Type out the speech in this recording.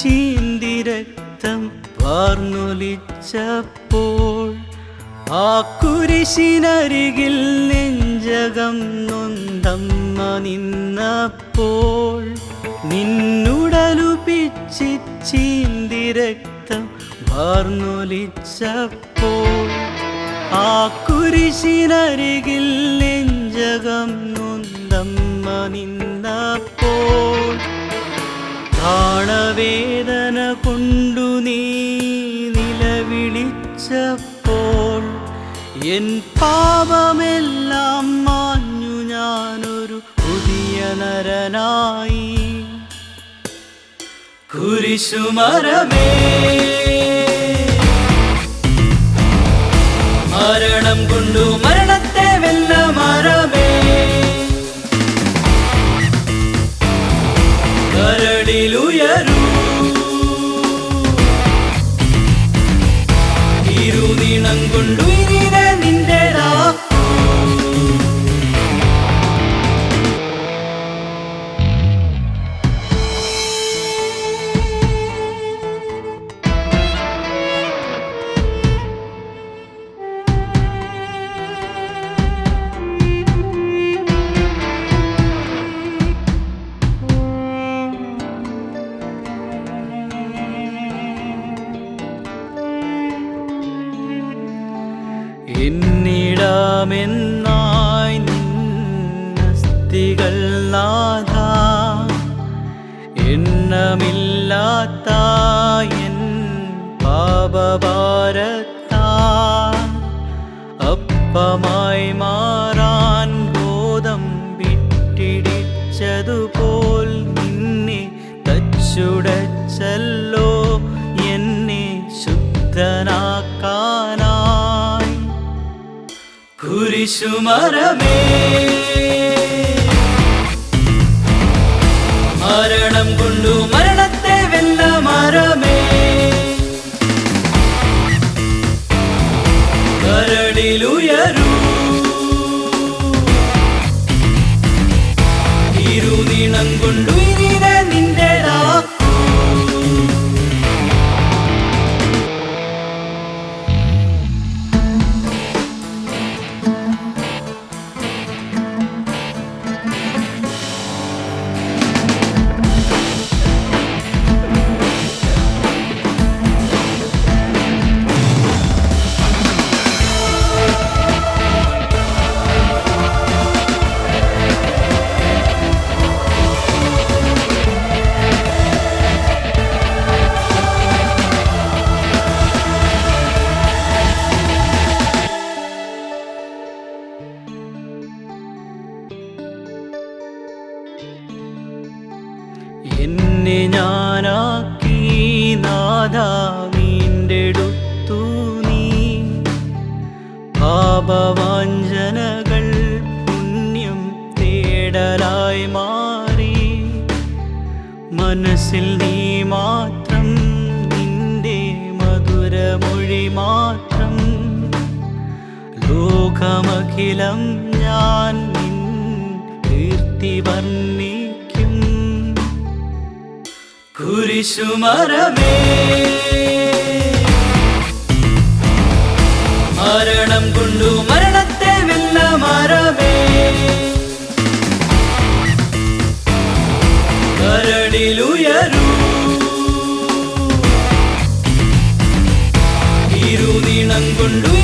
ചീന്തി രക്തം വാർന്നൊലിച്ചപ്പോൾ ആ കുരിശിനരികിൽ നെഞ്ചകം നൊന്തമ്മ നിന്നപ്പോൾ നിന്നുടലുപിച്ചി ചീന്തി രക്തം വാർന്നൊലിച്ചപ്പോൾ ആ കുരിശിനരികിൽ നെഞ്ചകം നൊന്തമ്മ നിന്നപ്പോൾ പ്രാണവേദന കൊണ്ടു നീ നിലവിളിച്ചപ്പോൾ എൻ പാപമെല്ലാം മാഞ്ഞു ഞാനൊരു പുതിയ നരനായി. കുരിശുമരമേ മരണം കൊണ്ടു ഇരുനീണം കൊണ്ടു എന്നിടാമെന്നായി നിന്നസ്തികൾ നാഥ. എണ്ണമില്ലാത്ത എൻ പാപഭാരത്താ. അപ്പമായി മാറാൻ ബോധം വിട്ടിടിച്ചതുപോൽ നിന്നെ തച്ചുടച്ചല്ലോ. എന്നെ ശുദ്ധനാക്കാനായി കുരിശുമരമേ മരണം കൊണ്ടു മരണത്തെ വെല്ല മരമേ. കരടിലുയരൂ എന്നെ ഞാനാക്കി നാഥ വീണ്ടെടുത്തു നീ. പാപവാഞ്ചനകൾ പുണ്യം തേടലായി മാറി. മനസ്സിൽ നീ മാത്രം നിന്റെ മധുരമൊഴി മാത്രം. ലോകമഖിലം കുരിശുമരമേ മരണം കൊണ്ടു മരണത്തെ വെല്ല മരമേ. കരടിലുയരൂ ഇരുനീണം കൊണ്ടു